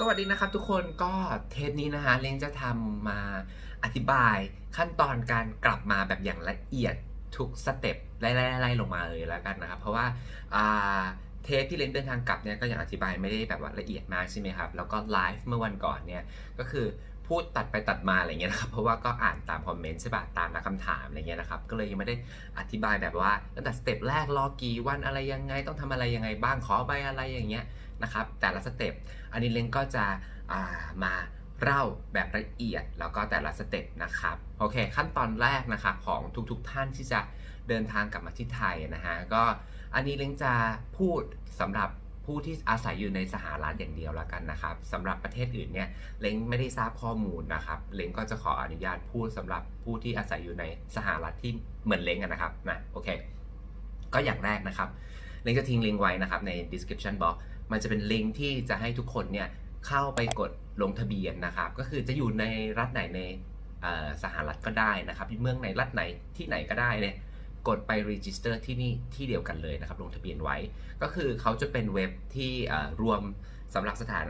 สวัสดีนะครับทุกคนก็เทปนี้นะฮะเล้งจะทำมาอธิบายขั้นตอนการกลับมาแบบอย่างละเอียดทุกสเต็ปไล่ๆๆลงมาเลยแล้วกันนะครับ เพราะว่าอ่าเทปที่เล้งเดินทางกลับเนี่ยก็อย่างอธิบายไม่ได้แบบว่าละเอียดมากใช่ไหมครับ แล้วก็ไลฟ์เมื่อวันก่อนเนี่ยก็คือ พูดตัดไปตัดมาอะไรเงี้ยนะครับ เพราะว่าก็อ่านตามคอมเมนต์ใช่ปะตามนักคำถามอะไรเงี้ยนะครับ ก็เลยยังไม่ได้อธิบายแบบว่าตั้งแต่สเต็ปแรกรอกี่วันอะไรยังไง ต้องทำอะไรยังไงบ้างขอใบอะไรอย่างเงี้ยนะครับ แต่ละสเต็ปอันนี้เล้งก็จะามาเล่าแบบละเอียดแล้วก็แต่ละสเต็ปนะครับโอเค ขั้นตอนแรกนะครับของทุกๆทท่านที่จะเดินทางกลับมาที่ไทยนะฮะก็อันนี้เล้งจะพูดสำหรับ ผู้ที่อาศัยอยู่ในสหรัฐอย่างเดียวแล้วกันนะครับสำหรับประเทศอื่นเนี่ยเล้งไม่ได้ทราบข้อมูลนะครับเล้งก็จะขออนุญาตพูดสำหรับผู้ที่อาศัยอยู่ในสหรัฐที่เหมือนเล้งนะครับนะโอเค ก็อย่างแรกนะครับเล้งจะทิ้งลิงก์ไว้นะครับใน description box มันจะเป็นลิงก์ที่จะให้ทุกคนเนี่ยเข้าไปกดลงทะเบียนนะครับ ก็คือจะอยู่ในรัฐไหนในสหรัฐก็ได้นะครับเมืองไหนรัฐไหนที่ไหนก็ได้เนี่ย กดไป register ที่นี่ที่เดียวกันเลยนะครับ ลงทะเบียนไว้ ก็คือเขาจะเป็นเว็บที่รวมสำหรับสถาน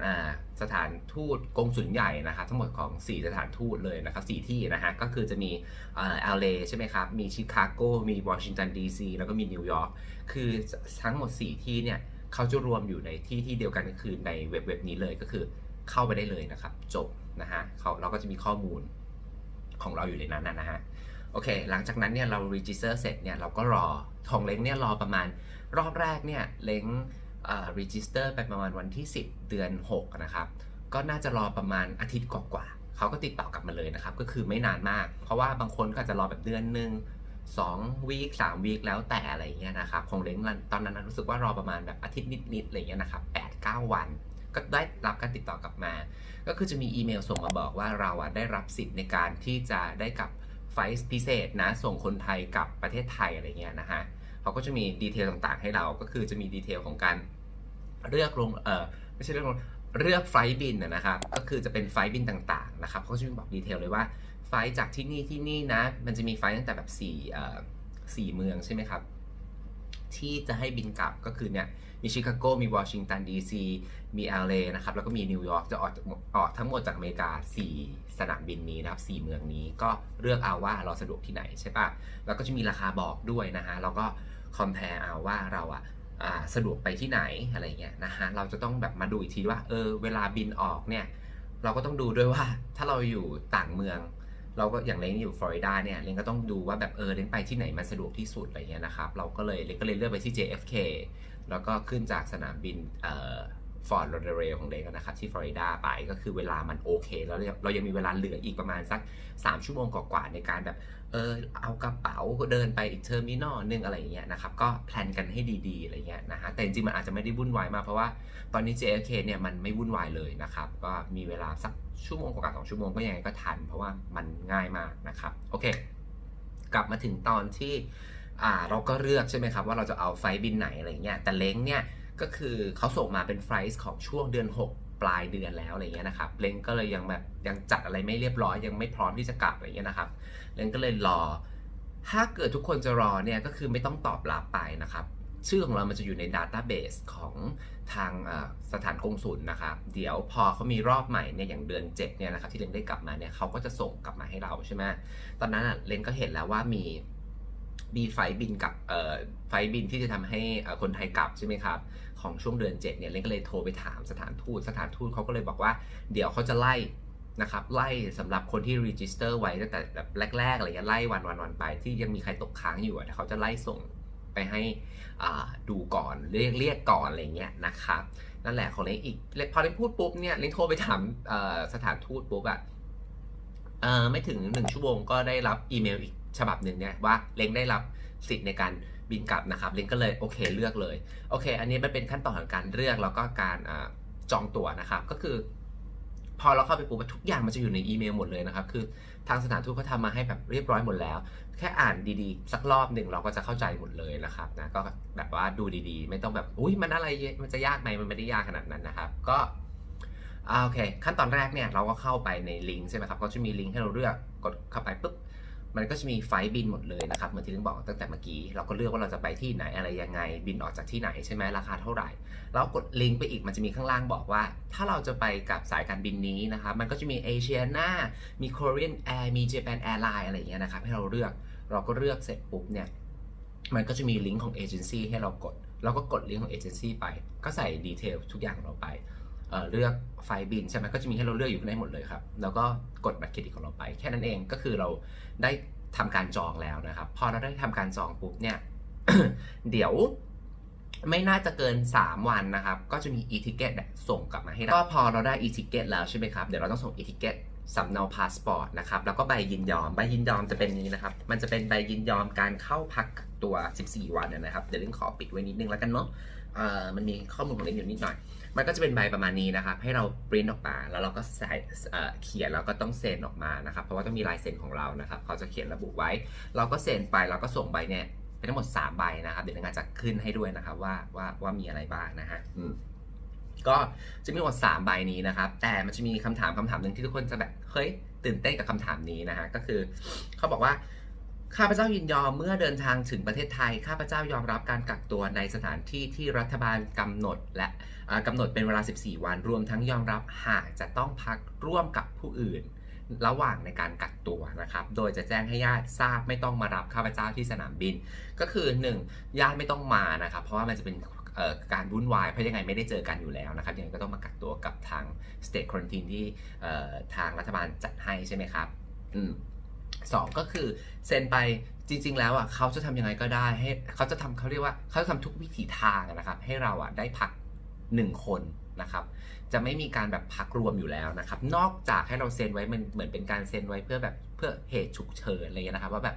สถานทูตกงสุลใหญ่นะครับทั้งหมดของ 4 สถานทูตเลยนะครับ4ที่นะฮะก็คือจะมีเอลเอใช่ไหมครับ มีชิคาโกมีวอชิงตันดีซีแล้วก็มีนิวยอร์กคือทั้งหมด 4 ที่เนี่ยเขาจะรวมอยู่ในที่ที่เดียวกันก็คือในเว็บเว็บนี้เลยก็คือเข้าไปได้เลยนะครับ จบนะฮะเขาเราก็จะมีข้อมูลของเราอยู่ในนั้นนะฮะ โอเค หลังจากนั้นเนี่ยเรา register เสร็จเนี่ยเราก็รอของเล้งเนี่ยรอประมาณรอบแรกเนี่ยเล้ง register ไปประมาณวันที่ 10 เดือน 6 นะครับ ก็น่าจะรอประมาณอาทิตย์กว่าๆเขาก็ติดต่อกลับมาเลยนะครับ ก็คือไม่นานมาก เพราะว่าบางคนก็จะรอแบบเดือนหนึ่ง2วีค3วีคแล้วแต่อะไรเงี้ยนะครับของเล้งตอนนั้นรู้สึกว่ารอประมาณแบบอาทิตย์นิดๆอะไรเงี้ยนะครับ8 9วัน ก็ได้รับการติดต่อกลับมา ก็คือจะมีอีเมลส่งมาบอกว่าเราอะได้รับสิทธิ์ในการที่จะได้กลับ ฟส์พิเศษนะส่งคนไทยกับประเทศไทยอะไรเงี้ยนะฮะเขาก็จะมีดีเทลต่างๆ ให้เราก็คือจะมีดีเทลของการเลือกลงเออไม่ใช่เลือกลงเลือกไฟบินนะครับก็คือจะเป็นไฟบินต่างๆนะครับเขาจะมีบอกดีเทลเลยว่าไฟจากที่นี่ที่นี่นะมันจะมีไฟตั้งแต่แบบสี่เอ่อสี่เมืองใช่ไหมครับ ที่จะให้บินกลับก็คือเนี่ยมีชิคาโกมีวอชิงตันดีซีมีเอลเนะครับแล้วก็มีนิวยอร์กจะออกออกทั้งหมดจากอเมริกา 4 สนามบินนี้นะครับ 4 เมืองนี้ก็เลือกเอาว่าเราสะดวกที่ไหนใช่ปะแล้วก็จะมีราคาบอกด้วยนะฮะเราก็คอมเพลเอาว่าเราอะสะดวกไปที่ไหนอะไรเงี้ยนะฮะเราจะต้องแบบมาดูอีกทีว่าเออเวลาบินออกเนี่ยเราก็ต้องดูด้วยว่าถ้าเราอยู่ต่างเมือง เราก็อย่างเล้งอยู่ฟลอริดาเนี่ยเล้งก็ต้องดูว่าแบบเออเล้งไปที่ไหนมันสะดวกที่สุดอะไรเงี้ยนะครับเราก็เลยเล้งก็เลยเลือกไปที่ JFK แล้วก็ขึ้นจากสนามบินเอ่อ ฟอร์ดโรเดเรลของเล้งนะครับที่ฟลอริดาไปก็คือเวลามันโอเคแล้วเรายังมีเวลาเหลืออีกประมาณสัก 3 ชั่วโมงกว่าๆในการแบบเออเอากระเป๋าเดินไปอีกเทอร์มินอลนึงอะไรเงี้ยนะครับก็แพลนกันให้ดีๆอะไรเงี้ยนะฮะแต่จริงๆมันอาจจะไม่ได้วุ่นวายมากเพราะว่าตอนนี้ JFK เนี่ยมันไม่วุ่นวายเลยนะครับก็มีเวลาสักชั่วโมงกว่าสองชั่วโมงก็ยังไงก็ทัน เพราะว่ามันง่ายมากนะครับโอเค กลับมาถึงตอนที่อ่าเราก็เลือกใช่ไหมครับว่าเราจะเอาไฟบินไหนอะไรเงี้ยแต่เล้งเนี่ย ก็คือเขาส่งมาเป็นไฟล์ของช่วงเดือน 6 ปลายเดือนแล้วอะไรเงี้ยนะครับเล้งก็เลยยังแบบยังจัดอะไรไม่เรียบร้อย ยังไม่พร้อมที่จะกลับอะไรเงี้ยนะครับเล้งก็เลยรอ ถ้าเกิดทุกคนจะรอเนี่ยก็คือไม่ต้องตอบรับไปนะครับชื่อของเรามันจะอยู่ในดัตต้าเบสของทางสถานกงสุลนะครับ เดี๋ยวพอเขามีรอบใหม่เนี่ยอย่างเดือน7เนี่ยนะครับที่เลนได้กลับมาเนี่ยเขาก็จะส่งกลับมาให้เราใช่ไหมตอนนั้นเลนก็เห็นแล้วว่ามี มีไฟบินกับไฟบินที่จะทำให้คนไทยกลับใช่ไหมครับ ของช่วงเดือน7เนี่ยเลนก็เลยโทรไปถามสถานทูตสถานทูตเขาก็เลยบอกว่า เดี๋ยวเขาจะไล่นะครับไล่สำหรับคนที่รีจิสเตอร์ไว้ตั้งแต่แบบแรกๆอะไรเงี้ยไล่วันวันวันไป ที่ยังมีใครตกค้างอยู่เขาจะไล่ส่งไปให้ดูก่อนเรียกเรียกก่อนอะไรเงี้ยนะครับนั่นแหละของเล้งอีกพอเล้งพูดปุ๊บเนี่ยเล้งโทรไปถามสถานทูตปุ๊บอะไม่ถึงหนึ่งชั่วโมงก็ได้รับอีเมลอีก ฉบับหนึ่งเนี่ยว่าเล้งได้รับสิทธิ์ในการบินกลับนะครับเล้งก็เลยโอเคเลือกเลยโอเค อันนี้มันเป็นขั้นตอนของการเลือกแล้วก็การจองตั๋วนะครับก็คือ พอเราเข้าไปปุ๊บทุกอย่างมันจะอยู่ในอีเมลหมดเลยนะครับคือทางสถานทูตเขาทำมาให้แบบเรียบร้อยหมดแล้ว แค่อ่านดีๆ สักรอบหนึ่งเราก็จะเข้าใจหมดเลยนะครับนะก็แบบว่าดูดีๆ ไม่ต้องแบบอุ้ยมันอะไรมันจะยากไหมมันไม่ได้ยากขนาดนั้นนะครับ ก็โอเค ขั้นตอนแรกเนี่ยเราก็เข้าไปในลิงก์ใช่ไหมครับก็จะมีลิงก์ให้เราเลือกกดเข้าไปปุ๊บ มันก็จะมีไฟบินหมดเลยนะครับเหมือนที่ลิงบอกตั้งแต่เมื่อกี้เราก็เลือกว่าเราจะไปที่ไหนอะไรยังไง บินออกจากที่ไหนใช่ไหมราคาเท่าไหร่ แล้วกดลิงก์ไปอีกมันจะมีข้างล่างบอกว่า ถ้าเราจะไปกับสายการบินนี้นะครับมันก็จะมีเอเชียนามี Korean Air มี Japan Airline อะไรอย่างเงี้ยนะครับให้เราเลือกเราก็เลือกเสร็จปุ๊บเนี่ยมันก็จะมีลิงก์ของเอเจนซี่ให้เรากดเราก็กดลิงก์ของเอเจนซี่ไป ก็ใส่ดีเทลทุกอย่างของเราไป เอ่อเลือกไฟบินใช่ไหมก็จะมีให้เราเลือกอยู่ข้างในหมดเลยครับ แล้วก็กดบัตรเครดิตของเราไป แค่นั้นเองก็คือเราได้ทำการจองแล้วนะครับ พอเราได้ทำการจองปุ๊บเนี่ย เดี๋ยวไม่น่าจะเกิน 3 วันนะครับ ก็จะมี e-ticket เนี่ยส่งกลับมาให้เราก็พอเราได้ e-ticket แล้วใช่ไหมครับ เดี๋ยวเราต้องส่ง e-ticket สำเนาพาสปอร์ตนะครับ แล้วก็ใบยินยอม ใบยินยอมจะเป็นนี้นะครับ มันจะเป็นใบยินยอมการเข้าพักกักตัว 14 วันนะครับ เดี๋ยวเรื่องขอปิดไว้นิดนึงแล้วกันเนาะ มันมีข้อมูลของเรื่องอยู่นิดหน่อย มันก็จะเป็นใบประมาณนี้นะครับให้เราปริ้นออกมา แล้วเราก็ใส่เขียนแล้วก็ต้องเซ็นออกมานะครับ เพราะว่าต้องมีลายเซ็นของเรานะครับเขาจะเขียนระบุไว้ เราก็เซ็นไปเราก็ส่งใบเนี่ยเป็นทั้งหมด 3 ใบนะครับ เดี๋ยวงานจะขึ้นให้ด้วยนะครับว่าว่าว่ามีอะไรบ้างนะฮะอืมก็จะมีทั้งหมด3ใบนี้นะครับ แต่มันจะมีคำถามคำถามหนึ่งที่ทุกคนจะแบบ เฮ้ย ตื่นเต้นกับคำถามนี้นะฮะ ก็คือเขาบอกว่า ข้าพเจ้ายินยอมเมื่อเดินทางถึงประเทศไทย ข้าพเจ้ายอมรับการกักตัวในสถานที่ที่รัฐบาลกำหนดและอ่ากำหนดเป็นเวลา 14 วัน รวมทั้งยอมรับหากจะต้องพักร่วมกับผู้อื่น ระหว่างในการกักตัวนะครับ โดยจะแจ้งให้ญาติทราบไม่ต้องมารับข้าพเจ้าที่สนามบิน ก็คือ 1. ญาติไม่ต้องมานะครับ เพราะว่ามันจะเป็นการวุ่นวายเพราะยังไงไม่ได้เจอกันอยู่แล้วนะครับยังไงก็ต้องมากักตัวกับทาง state quarantine ที่ทางรัฐบาลจัดให้ใช่ไหมครับ อืม สองก็คือเซ็นไปจริง ๆ แล้วอะเขาจะทำยังไงก็ได้ให้เขาจะทำเขาเรียกว่าเขาจะทำทุกวิถีทางนะครับให้เราอะได้พักหนึ่งคนนะครับจะไม่มีการแบบพักรวมอยู่แล้วนะครับ นอกจากให้เราเซ็นไว้มันเหมือนเป็นการเซ็นไว้เพื่อแบบเพื่อเหตุฉุกเฉินอะไรเงี้ยนะครับ ว่าแบบ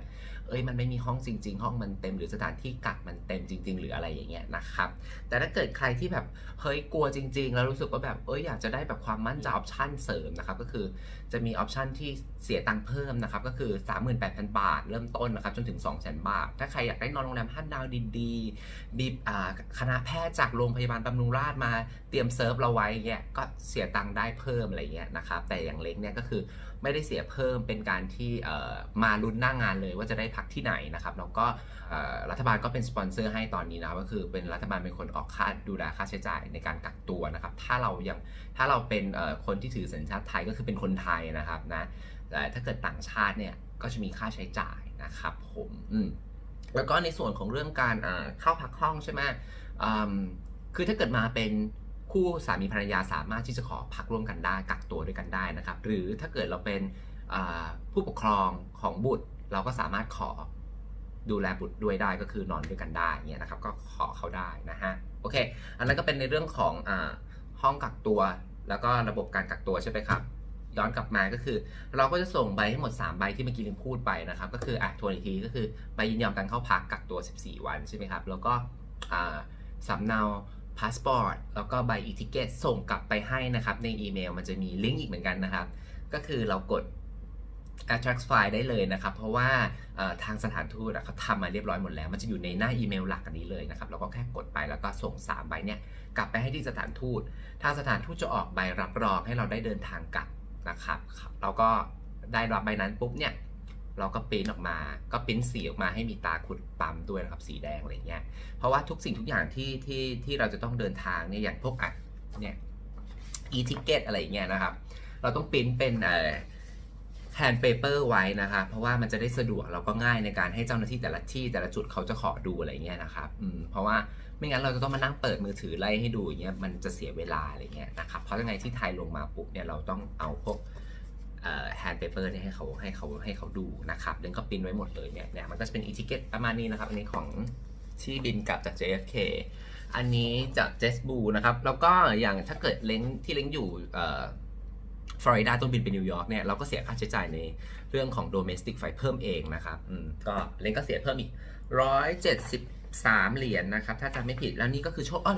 เอ้ยมันไม่มีห้องจริง ๆ ห้องมันเต็มหรือสถานที่กักมันเต็มจริง ๆ หรืออะไรอย่างเงี้ยนะครับ แต่ถ้าเกิดใครที่แบบเฮ้ยกลัวจริง ๆ แล้วรู้สึกว่าแบบเอ้ยอยากจะได้แบบความมั่นใจออปชั่นเสริมนะครับก็คือจะมีออปชั่นที่เสียตังค์เพิ่มนะครับก็คือ 38,000 บาท เริ่มต้นนะครับจนถึง 200,000 บาท ถ้าใครอยากได้นอนโรงแรมห้าดาวดีๆมีอ่าคณะแพทย์จากโรงพยาบาลบำรุงราษฎร์มาเตรียมเซิร์ฟเราไว้เงี้ยก็เสียตังค์ได้เพิ่มอะไรเงี้ยนะครับแต่อย่างเล็กเนี่ยก็คือ ไม่ได้เสียเพิ่มเป็นการที่มาลุ้นหน้างงานเลยว่าจะได้พักที่ไหนนะครับแล้วก็รัฐบาลก็เป็นสปอนเซอร์ให้ตอนนี้นะก็คือเป็นรัฐบาลเป็นคนออกค่าดูแลค่าใช้จ่ายในการกักตัวนะครับถ้าเรายังถ้าเราเป็นคนที่ถือสัญชาติไทยก็คือเป็นคนไทยนะครับนะแต่ถ้าเกิดต่างชาติเนี่ยก็จะมีค่าใช้จ่ายนะครับผมอืมแล้วก็ในส่วนของเรื่องการเข้าพักห้องใช่ไหมอืมคือถ้าเกิดมาเป็น คู่สามีภรรยาสามารถที่จะขอพักร่วมกันได้กักตัวด้วยกันได้นะครับ หรือถ้าเกิดเราเป็นผู้ปกครองของบุตรเราก็สามารถขอดูแลบุตรด้วยได้ก็คือนอนด้วยกันได้เงี้ยนะครับ ก็ขอเขาได้นะฮะโอเค อันนั้นก็เป็นในเรื่องของอห้องกักตัว แล้วก็ระบบการกักตัวใช่ไหมครับย้อนกลับมาก็คือ เราก็จะส่งใบให้หมด 3 ใบที่เมื่อกี้ลืมพูดไปนะครับ ก็คืออะทวนอีกทีก็คือใบยินยอมการเข้าพักกักตัว 14 วันใช่ไหมครับแล้วก็สำเนา พาสปอร์ตแล้วก็ใบอีทิเกตส่งกลับไปให้นะครับ ในอีเมลมันจะมีลิงก์อีกเหมือนกันนะครับ ก็คือเรากด attract file ได้เลยนะครับ เพราะว่าทางสถานทูตเขาทำมาเรียบร้อยหมดแล้ว มันจะอยู่ในหน้าอีเมลหลักอันนี้เลยนะครับเราก็แค่กดไปแล้วก็ส่ง3ใบเนี่ยกลับไปให้ที่สถานทูต ทางสถานทูตจะออกใบรับรองให้เราได้เดินทางกลับนะครับ เราก็ได้รับใบนั้นปุ๊บเนี่ย เราก็ปริ้นออกมา ก็ปริ้นสีออกมาให้มีตาขุดปั๊มด้วยนะครับสีแดงอะไรเงี้ย เพราะว่าทุกสิ่งทุกอย่างที่ที่ที่เราจะต้องเดินทางเนี่ยอย่างพวกอะเนี่ย e-ticket อะไรเงี้ยนะครับ เราต้องปริ้นเป็นเอ่อ hand paper ไว้นะครับเพราะว่ามันจะได้สะดวกแล้วก็ง่ายในการให้เจ้าหน้าที่แต่ละที่แต่ละจุดเขาจะขอดูอะไรเงี้ยนะครับอืมเพราะว่าไม่งั้นเราจะต้องมานั่งเปิดมือถือไล่ให้ดูอย่างเงี้ยมันจะเสียเวลาอะไรเงี้ยนะครับเพราะยังไงที่ไทยลงมาปุ๊บเนี่ยเราต้องเอาพวก เอ่อ hand paper เนี่ยให้เขาให้เขาให้เขาดูนะครับเดนก็ปิ้นไว้หมดเลยเนี่ยเนี่ยมันก็จะเป็น e-ticket ประมาณนี้นะครับ อันนี้ของที่บินกลับจาก JFK อันนี้จาก JetBlue นะครับ แล้วก็อย่างถ้าเกิดเล้งที่เล้งอยู่ฟลอริดาต้องบินไปนิวยอร์กเนี่ยเราก็เสียค่าใช้จ่ายในเรื่องของ domestic flight เพิ่มเองนะครับอืมก็เล้งก็เสียเพิ่มอีก173เหรียญนะครับ ถ้าจำไม่ผิดแล้วนี่ก็คือโชคอ๋อ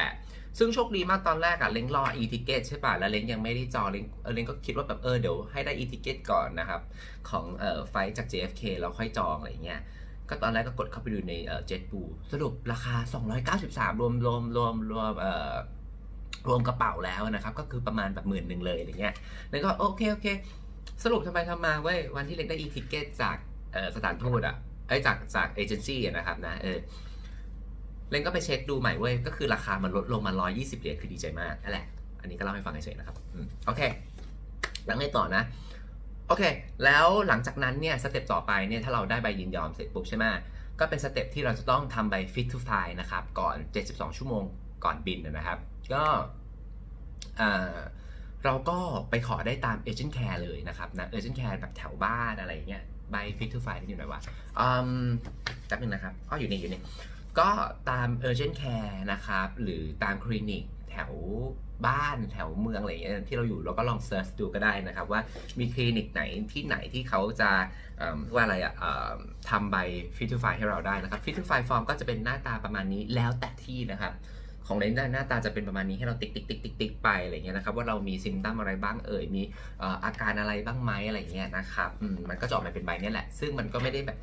178ซึ่งโชคดีมากตอนแรกอะเล้งรอ e-ticket ใช่ป่ะ แล้วเล้งยังไม่ได้จองเล้งเออเล้งก็คิดว่าแบบเออเดี๋ยวให้ได้ e-ticket ก่อนนะครับ ของเอ่อไฟจาก JFK แล้วค่อยจองอะไรเงี้ยก็ตอนแรกก็กดเข้าไปดูในเอ่อ JetBlue สรุปราคา 293 รวมรวมรวมรวมเอ่อรวมกระเป๋าแล้วนะครับ ก็คือประมาณแบบหมื่นหนึ่งเลยอะไรเงี้ยแล้วก็โอเคโอเค สรุปทำไมทำมาเว้ยวันที่เล็กได้ e-ticket จากสถานทูตอะ เอ้ยจากจากเอเจนซี่นะครับนะเออเลนก็ไปเช็คดูใหม่เว้ย ก็คือราคามันลดลงมา 120 เหรียญคือดีใจมากนั่นแหละ อันนี้ก็เล่าให้ฟังเฉยๆนะครับโอเค แล้วไงต่อนะ โอเค แล้วหลังจากนั้นเนี่ยสเต็ปต่อไปเนี่ยถ้าเราได้ใบยินยอมเสร็จปุ๊บใช่ไหมก็เป็นสเต็ปที่เราจะต้องทำใบ fit to fly นะครับ ก่อน 72 ชั่วโมงก่อนบินนะครับ ก็เอ่อเราก็ไปขอได้ตาม agent care เลยนะครับนะ agent care แบบแถวบ้านอะไรเงี้ย ใบ fit to fly นี่อยู่ไหนวะอืมแป๊บนึงนะครับอ๋ออยู่นี่อยู่นี่ก็ตาม urgent care นะครับ หรือตามคลินิกแถวบ้านแถวเมืองอะไรอย่างเงี้ยที่เราอยู่เราก็ลองเซิร์ชดูก็ได้นะครับ ว่ามีคลินิกไหนที่ไหนที่เขาจะอืมว่าอะไรอะอืมทำใบ fit to file ให้เราได้นะครับ fit to file form ก็จะเป็นหน้าตาประมาณนี้แล้วแต่ที่นะครับ ของเลนส์หน้าตาจะเป็นประมาณนี้ให้เราติ๊กติ๊กติ๊กติ๊กติ๊กไปอะไรเงี้ยนะครับว่าเรามีซิมตัมอะไรบ้างเอ่ยมีอาการอะไรบ้างไหมอะไรเงี้ยนะครับมันก็จะออกมาเป็นใบนี้แหละ ซึ่งมันก็ไม่ได้แบบ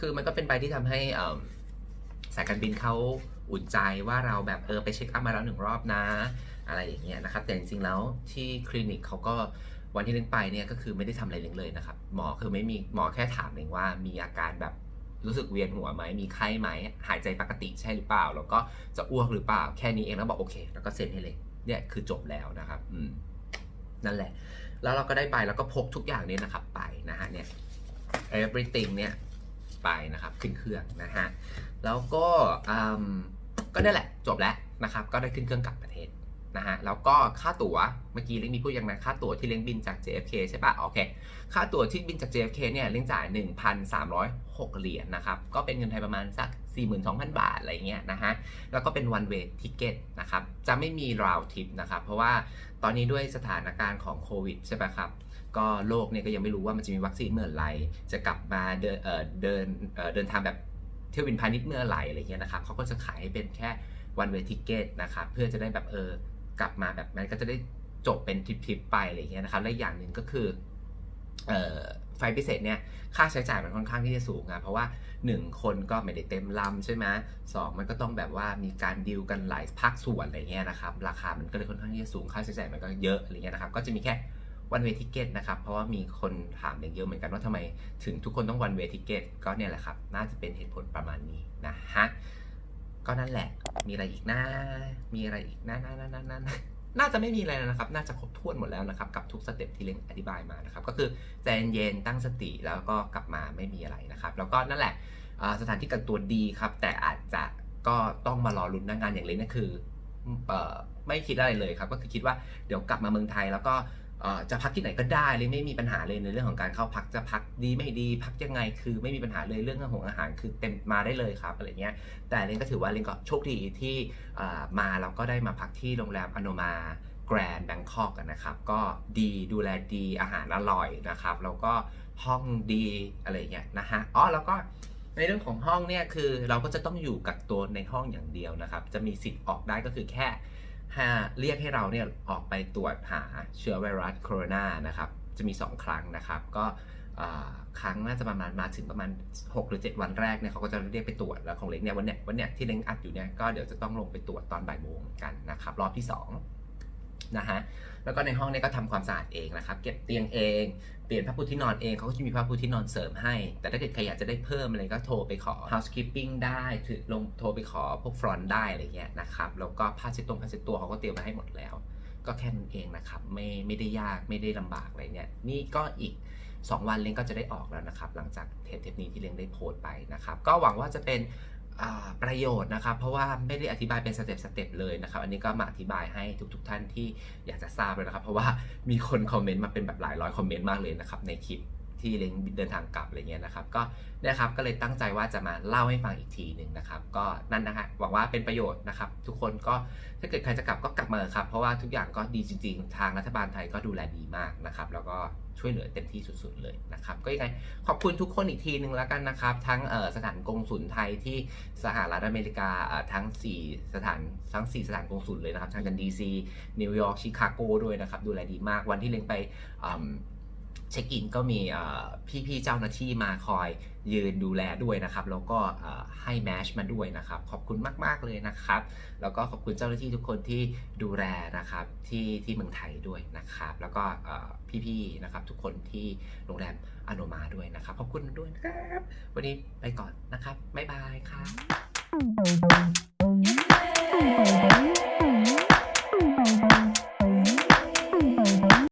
คือมันก็เป็นใบที่ทำให้สายการบินเขาอุ่นใจว่าเราแบบเออไปเช็คอัพมาแล้วหนึ่งรอบนะ อะไรอย่างเงี้ยนะครับ แต่จริงๆแล้วที่คลินิกเขาก็วันที่เล้งไปเนี่ยก็คือไม่ได้ทำอะไรเล้งเลยนะครับ หมอคือไม่มีหมอแค่ถามเองว่ามีอาการแบบ รู้สึกเวียนหัวไหมมีไข้ไหมหายใจปกติใช่หรือเปล่า แล้วก็จะอ้วกหรือเปล่า แค่นี้เองแล้วบอกโอเค แล้วก็เซ็นให้เลยเนี่ยคือจบแล้วนะครับอืมนั่นแหละ แล้วเราก็ได้ไปแล้วก็พกทุกอย่างเนี่ยนะครับ ไปนะฮะเนี่ย everything เนี่ยไปนะครับขึ้นเครื่องนะฮะแล้วก็อืมก็นั่นแหละจบแล้วนะครับ ก็ได้ขึ้นเครื่องกลับประเทศ นะฮะแล้วก็ค่าตั๋วเมื่อกี้เล้งมีพูดยังไงค่าตั๋วที่เล้งบินจาก JFK ใช่ปะโอเค ค่าตั๋วที่บินจาก JFK เนี่ยเล้งจ่าย 1,306 เหรียญนะครับ ก็เป็นเงินไทยประมาณสัก 42,000 บาทอะไรเงี้ยนะฮะ แล้วก็เป็น one way ticket นะครับ จะไม่มี round trip นะครับ เพราะว่าตอนนี้ด้วยสถานการณ์ของโควิดใช่ปะครับ ก็โลกเนี่ยก็ยังไม่รู้ว่ามันจะมีวัคซีนเมื่อไหร่ จะกลับมาเดินเเดินเเดินทางแบบเที่ยวบินพาณิชย์เมื่อไหร่อะไรเงี้ยนะครับเขาก็จะขายให้เป็นแค่ one way ticket นะครับ เพื่อจะได้แบบเออ กลับมาแบบนั้นก็จะได้จบเป็นทริปๆไปอะไรเงี้ยนะครับ และอย่างหนึ่งก็คือไฟพิเศษเนี่ยค่าใช้จ่ายมันค่อนข้างที่จะสูงอะเพราะว่า 1 คนก็ไม่ได้เต็มลำใช่ไหมสองมันก็ต้องแบบว่ามีการดีลกันหลายภาคส่วนอะไรเงี้ยนะครับราคามันก็เลยค่อนข้างที่จะสูงค่าใช้จ่ายมันก็เยอะอะไรเงี้ยนะครับก็จะมีแค่ one way ticket นะครับเพราะว่ามีคนถามเยอะเหมือนกันว่าทำไมถึงทุกคนต้อง one way ticket ก็เนี่ยแหละครับน่าจะเป็นเหตุผลประมาณนี้นะฮะ ก็นั่นแหละ มีอะไรอีกนะมีอะไรอีกนะนะนะนะนะนะน่าจะไม่มีอะไรแล้วนะครับ น่าจะครบถ้วนหมดแล้วนะครับ กับทุกสเต็ปที่เล้งอธิบายมานะครับ ก็คือใจเย็นตั้งสติแล้วก็กลับมาไม่มีอะไรนะครับ แล้วก็นั่นแหละสถานที่กักตัวดีครับ แต่อาจจะก็ต้องมารอลุ้นหน้างานอย่างเล้งนั่นคือไม่คิดอะไรเลยครับ ก็คือคิดว่าเดี๋ยวกลับมาเมืองไทยแล้วก็ จะพักที่ไหนก็ได้เลยไม่มีปัญหาเลยในเรื่องของการเข้าพักจะพักดีไม่ดีพักยังไงคือไม่มีปัญหาเลยเรื่องขอาหารอาหารคือเต็มมาได้เลยครับอะไรเงี้ยแต่เลนก็ถือว่าเลนก็โชคดีที่มาแล้วก็ได้มาพักที่โรงแรมอโนมาแกรนด์แบงคอกนะครับก็ดีดูแลดีอาหารอร่อยนะครับแล้วก็ห้องดีอะไรเงี้ยนะฮะอ๋อแล้วก็ในเรื่องของห้องเนี่ยคือเราก็จะต้องอยู่กักตัวในห้องอย่างเดียวนะครับ จะมีสิทธิ์ออกได้ก็คือแค่ เรียกให้เราเนี่ยออกไปตรวจหาเชื้อไวรัสโคโรนานะครับ จะมี 2 ครั้งนะครับ ก็ครั้งน่าจะประมาณมาถึงประมาณ 6 หรือ 7 วันแรกเนี่ยเขาก็จะเรียกไปตรวจแล้วของเล็กเนี่ยวันเนี้ยวันเนี้ยที่เล็กอัดอยู่เนี่ยก็เดี๋ยวจะต้องลงไปตรวจตอนบ่ายโมงกันนะครับ รอบที่2นะฮะ แล้วก็ในห้องเนี่ยก็ทำความสะอาดเองนะครับ เก็บเตียงเองเปลี่ยนผ้าปูที่นอนเองเขาก็จะมีผ้าปูที่นอนเสริมให้ แต่ถ้าเกิดใครอยากจะได้เพิ่มอะไรก็โทรไปขอ housekeeping ได้ถือลงโทรไปขอพวกฟรอนได้อะไรเงี้ยนะครับแล้วก็ผ้าเช็ดตรงผ้าเช็ดตัวเขาก็เตรียมมาให้หมดแล้ว ก็แค่นั้นเองนะครับไม่ไม่ได้ยากไม่ได้ลำบากอะไรเนี่ยนี่ก็อีก2วันเล้งก็จะได้ออกแล้วนะครับ หลังจากเทปเทปนี้ที่เล้งได้โพสต์ไปนะครับ ก็หวังว่าจะเป็น ประโยชน์นะครับ เพราะว่าไม่ได้อธิบายเป็นสเต็ปสเต็ปเลยนะครับ อันนี้ก็มาอธิบายให้ทุกๆทท่านที่อยากจะทราบเลยนะครับ เพราะว่ามีคนคอมเมนต์มาเป็นแบบหลายร้อยคอมเมนต์มากเลยนะครับในคลิป ที่เล้งเดินทางกลับอะไรเงี้ยนะครับ ก็เนะครับก็เลยตั้งใจว่าจะมาเล่าให้ฟังอีกทีหนึ่งนะครับ ก็นั่นนะฮะหวังว่าเป็นประโยชน์นะครับ ทุกคนก็ถ้าเกิดใครจะกลับก็กลับมาครับ เพราะว่าทุกอย่างก็ดีจริง ๆ ทางรัฐบาลไทยก็ดูแลดีมากนะครับ แล้วก็ช่วยเหลือเต็มที่สุด ๆ เลยนะครับ ก็ยังไงขอบคุณทุกคนอีกทีหนึ่งแล้วกันนะครับ ทั้งสถานกงสุลไทยที่สหรัฐอเมริกาทั้ง 4 สถานทั้ง 4 สถานกงสุลเลยนะครับทั้งกันดีซีนิวยอร์กชิคาโกด้วยนะครับ ดูแลดีมากวันที่เล็งไปอ เช็คอินก็มีพี่ๆเจ้าหน้าที่มาคอยยืนดูแลด้วยนะครับ แล้วก็ให้แมชมาด้วยนะครับ ขอบคุณมาก ๆ เลยนะครับ แล้วก็ขอบคุณเจ้าหน้าที่ทุกคนที่ดูแลนะครับที่ที่เมืองไทยด้วยนะครับ แล้วก็พี่ๆนะครับทุกคนที่โรงแรมอโนมาด้วยนะครับ ขอบคุณด้วยนะครับ วันนี้ไปก่อนนะครับบ๊ายบายครับ